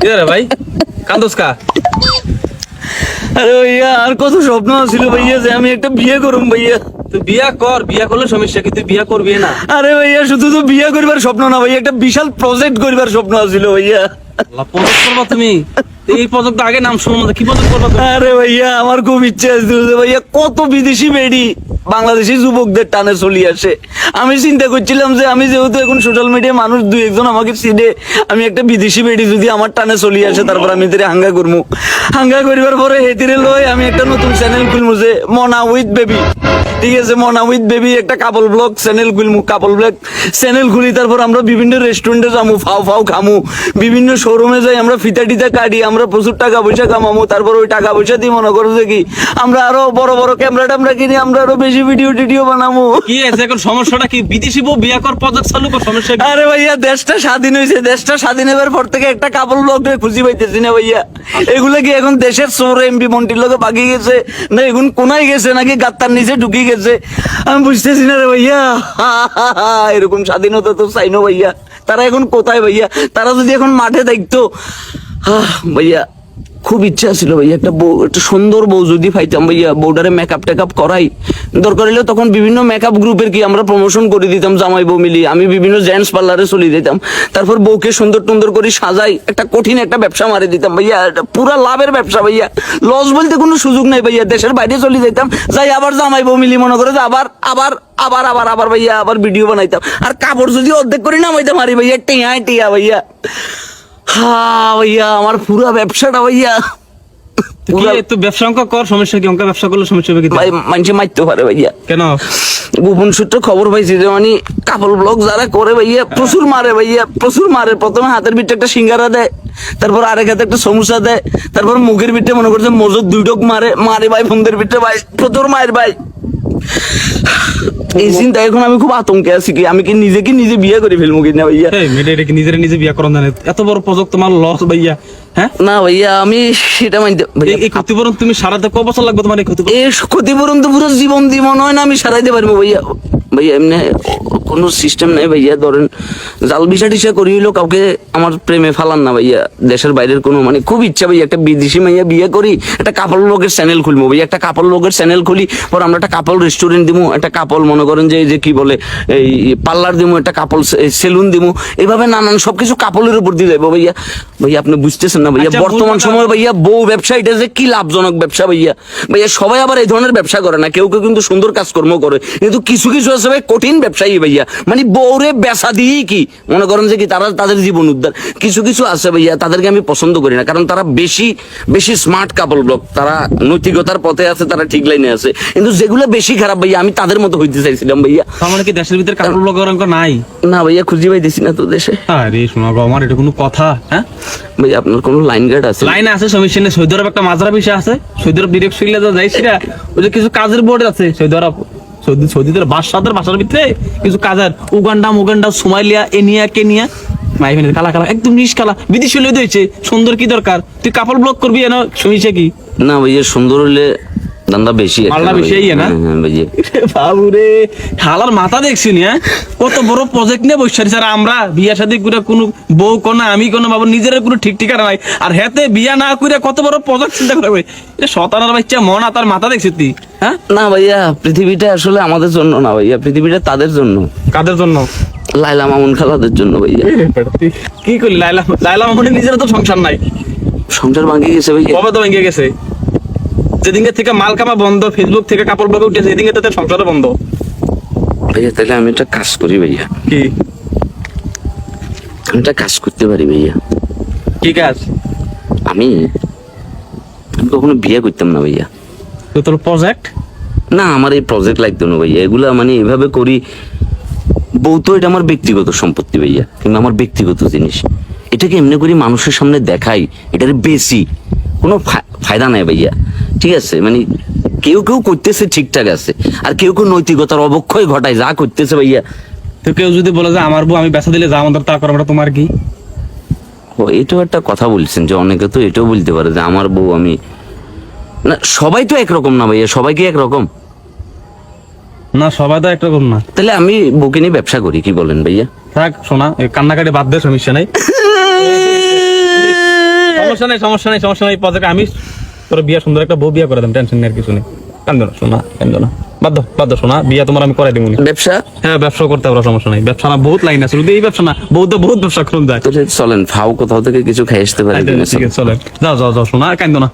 কি রে ভাই? কান্দোস কা? আরে ভাইয়া আর কত স্বপ্ন ছিল ভাইয়া যে আমি একটা বিয়ে করুম ভাইয়া। তুই বিয়া কর বিয়া করলে সমস্যা কি? তুই বিয়া করবি না। আরে ভাইয়া শুধু তো বিয়ে করবার স্বপ্ন না ভাইয়া একটা বিশাল প্রজেক্ট করবার স্বপ্ন ছিল ভাইয়া। প্রজেক্ট করবা তুমি? এই প্রজেক্ট আগে নাম শুনব কি প্রজেক্ট করবা আরে ভাইয়া আমার খুব ইচ্ছা আছে ভাইয়া কত বিদেশি বেডি বাংলাদেশি যুবকদের টানে চলি আসে। আমি চিন্তা করছিলাম যে আমি যেহেতু এখন সোশ্যাল মিডিয়া মানুষ, দুই একজন আমাকে চিনে, আমি একটা বিদেশি বেডি যদি আমার টানে চলি আসে, তারপর আমি তেরে হাঙ্গা করব হাঙ্গা করিবার পরে হেতিরে লই আমি একটা নতুন চ্যানেল খুলবো যে মনা উইথ বেবি। ঠিক আছে, মনা উইথ বেবি একটা কাপল ব্লগ চ্যানেল খুলবো কাপল ব্লগ চ্যানেল খুলি, তারপর আমরা বিভিন্ন রেস্টুরেন্টে যাব ফাও ফাও খামু। বিভিন্ন শোরুমে যাই, আমরা ফিতা টিতা কাটি, আমরা প্রচুর টাকা পয়সা কামামু, তারপর ওই টাকা পয়সা দিয়ে মনে করো যে কি, আমরা আরও বড় বড় ক্যামেরা ট্যামেরা কিনে, আমরা আরও বেশি ভিডিও টিডিও বানাবো কি আছে এখন? সমস্যাটা কি? বিদেশি বউ বিয়া কর প্রজেক্ট চালু কর সমস্যা কি? আরে ভাইয়া দেশটা স্বাধীন হয়েছে দেশটা স্বাধীন হবার পর থেকে একটা কাপল ব্লগ খুঁজি পাইতেছি না ভাইয়া। এগুলো কি এখন দেশের সোর এমপি মন্ত্রীর লোকে বাকি গেছে? না এখন কোনায় গেছে নাকি গাত্তার নিচে ঢুকি গেছে? আমি বুঝতেছি না রে ভাইয়া। এরকম স্বাধীনতা তো চাইনো ভাইয়া। তারা এখন কোথায় ভাইয়া? তারা যদি এখন মাঠে দেখতো। আহ, ভাইয়া। খুব ইচ্ছা ছিল ভাইয়া একটা বউ, একটা সুন্দর বউ যদি পাইতাম ভাইয়া, বউটারে মেকআপ টেকআপ করাই। দরকার হলে তখন বিভিন্ন মেকআপ গ্রুপের কি আমরা প্রমোশন করে দিতাম, জামাই বউ মিলিয়ে। আমি বিভিন্ন জেন্টস পার্লারে চলে দিতাম তারপর বউকে সুন্দর টুন্দর করে সাজাই, একটা কঠিন একটা ব্যবসা মারি দিতাম ভাইয়া। পুরা লাভের ব্যবসা ভাইয়া। লস বলতে কোনো সুযোগ নাই ভাইয়া, দেশের বাইরে চলে যেতাম যাই আবার জামাই বউ মিলিয়ে মনে করে আবার আবার আবার আবার আবার ভাইয়া আবার ভিডিও বানাইতাম। আর কাপড় যদি অর্ধেক করে নামাইতাম, আরে ভাইয়া টিয়া টিয়া ভাইয়া। হ্যাঁ ভাইয়া আমার পুরা ব্যবসাটা ভাইয়া। তো ব্যবসা অঙ্ক কর সমস্যা কি? অঙ্ক ব্যবসা করলে সমস্যা হবে কি ভাই মানুষে মারতে পারে ভাইয়া। কেন? গোপন সূত্রে খবর পাইছি যে মানে ব্লগ যারা করে ভাইয়া প্রচুর মারে ভাইয়া প্রচুর মারে। প্রথমে হাতের ভিতরে একটা সিঙ্গারা দেয় তারপর আরেক হাতে একটা সমস্যা দেয় তারপর মুখের ভিতরে মনে করছে মজুর দুই ডোক মারে মারে ভাই ফোনদের ভিতরে ভাই প্রচুর মায়ের ভাই। এই চিন্তা এখন আমি খুব আতঙ্কে আছি কি আমি কি নিজে কি নিজে বিয়ে করে ফেলব কিনা ভাইয়া? নিজের নিজে বিয়া করন জানে এত বড় প্রজেক্ট তোমার লস ভাইয়া। হ্যাঁ? না ভাইয়া আমি সেটা মানতে এই- ক্ষতিপূরণ তুমি সারাতে ক বছর লাগবে তোমার এই ক্ষতিপূরণ? তো পুরো জীবন দিয়ে মনে হয় না আমি সারাইতে পারব ভাইয়া। ভাইয়া এমনি কোনো সিস্টেম নেই ভাইয়া ধরেন জাল বিষা টিসা করি হইল কাউকে আমার প্রেমে ফালান না ভাইয়া। দেশের বাইরের কোনো মানে খুব ইচ্ছা ভাইয়া একটা বিদেশি মাইয়া বিয়ে করি একটা কাপড় লোকের চ্যানেল খুলবো ভাইয়া। একটা কাপড় লোকের চ্যানেল খুলি পর আমরা একটা কাপড় রেস্টুরেন্ট দিবো একটা কাপড় মনে করেন যে এই যে কি বলে এই পার্লার দিবো একটা কাপড় সেলুন দিবো এইভাবে নানান সবকিছু কাপড়ের উপর দিয়ে যাব ভাইয়া। ভাইয়া আপনি বুঝতেছেন না ভাইয়া? আচ্ছা, বর্তমান সময় ভাইয়া বউ ব্যবসা এটা যে কি লাভজনক ব্যবসা ভাইয়া? ভাইয়া সবাই আবার এই ধরনের ব্যবসা করে না কেউ কেউ কিন্তু সুন্দর কাজকর্ম করে। কিন্তু কিছু কিছু আছে ভাই কঠিন ব্যবসায়ী ভাইয়া। মানে বউরে বেচা দিয়েই কি? মনে করেন যে কি তারা তাদের জীবন উদ্ধার। কিছু কিছু আছে ভাইয়া তাদেরকে আমি পছন্দ করি না কারণ তারা বেশি বেশি স্মার্ট কাপল ব্লক তারা নৈতিকতার পথে আছে তারা ঠিক লাইনে আছে। কিন্তু যেগুলো বেশি খারাপ ভাইয়া আমি তাদের মতো হইতে চাইছিলাম ভাইয়া। তার মানে কি দেশের ভিতরে কাপড় ব্লগার অঙ্ক নাই? না ভাইয়া খুঁজি পাইতেছি না তো দেশে। আরে শোনা গো আমার এটা কোনো কথা হ্যাঁ? ভাইয়া আপনার কোনো লাইন গার্ড আছে? লাইন আছে সমস্যা নেই সৌদি আরব একটা মাজরা বিষয় আছে। সৌদি আরব ডিরেক্ট শুইলে যা যাইছি না ওই যে কিছু কাজের বোর্ড আছে সৌদি আরব সৌদি সৌদিদের বাসাদের বাসার ভিতরে কিছু কাজের। উগান্ডা মুগান্ডা সোমালিয়া এনিয়া কেনিয়া। মাই ফেনে কালা কালা একদম নিস কালা। বিদেশি হলে সুন্দর কি দরকার? তুই কাপড় ব্লক করবি এনে শুনিছে কি? না ভাই সুন্দর হলে দান্দা বেশি একটা বেশি ভাইয়া। না? হ্যাঁ, হ্যাঁ, বাবুরে হালার মাথা দেখছি নি হ্যাঁ? কত বড় প্রজেক্ট নিয়ে বসে স্যার আমরা বিয়া শাদী করে কোনো বউ কোনো আমি কোনো বাবু নিজের কোনো ঠিক ঠিকানা নাই। আর হেতে বিয়া না করে কত বড় প্রজেক্ট চিন্তা করে ভাই এটা শতানার বাচ্চা মন আর মাথা দেখছি তুই হ্যাঁ? না ভাইয়া পৃথিবীটা আসলে আমাদের জন্য না ভাইয়া পৃথিবীটা তাদের জন্য। কাদের জন্য? লাইলা মামুন খালাদের জন্য ভাইয়া। কি করলি? লাইলা লাইলা মামুনের নিজের তো সংসার নাই। সংসার ভাঙে গেছে ভাইয়া। কবে তো ভেঙে গেছে। যেদিনকে থেকে মাল কামা বন্ধ ফেসবুক থেকে কাপড় ব্লগে উঠেছে সেদিনকে তো তোর সংসারও বন্ধ। ভাইয়া তাহলে আমি একটা কাজ করি ভাইয়া। কি? আমি একটা কাজ করতে পারি ভাইয়া। কি কাজ? আমি আমি কখনো বিয়ে করতাম না ভাইয়া। তো তোর প্রজেক্ট না আমার এই প্রজেক্ট লাগতো না ভাইয়া। এগুলা মানে এভাবে করি বউ তো এটা আমার ব্যক্তিগত সম্পত্তি ভাইয়া কিন্তু আমার ব্যক্তিগত জিনিস। এটাকে এমনি করে মানুষের সামনে দেখাই এটার বেশি কোনো ফায়দা নাই ভাইয়া। ঠিক আছে মানে কেউ কেউ করতেছে ঠিকঠাক আছে আর কেউ কেউ নৈতিকতার অবক্ষয় ঘটায় যা করতেছে ভাইয়া। তো কেউ যদি বলে যে আমার বউ আমি বেচা দিলে যা আমাদের তা করাটা তোমার কি? ও এটাও একটা কথা বলছেন যে অনেকে তো এটাও বলতে পারে যে আমার বউ আমি না সবাই তো একরকম না ভাইয়া সবাই কি একরকম? না সবাই তো একরকম না। তাহলে আমি বউকে নিয়ে ব্যবসা করি কি বলেন ভাইয়া? থাক শোনা কান্নাকাটি বাদ দে সমস্যা নাই। সমস্যা নাই সমস্যা নাই সমস্যা নাই পদকে আমি তোর বিয়া সুন্দর একটা বউ বিয়া করে দেন টেনশন নেই কিছু নেই। কান্দো না। শোনা কান্দো না। বাদ দাও বাদ দাও শোনা। বিয়া তোমার আমি করাই দিব ব্যবসা? হ্যাঁ ব্যবসা করতে পারো সমস্যা নাই। ব্যবসা না বহুত লাইন আছে। শুধু এই ব্যবসা না বহুত বহুত ব্যবসা করুন যায় চলেন ফাও কোথাও থেকে কিছু খেয়ে আসতে পারি চলেন আছে। চলে যাও যাও যাও শোনা কান্দো না।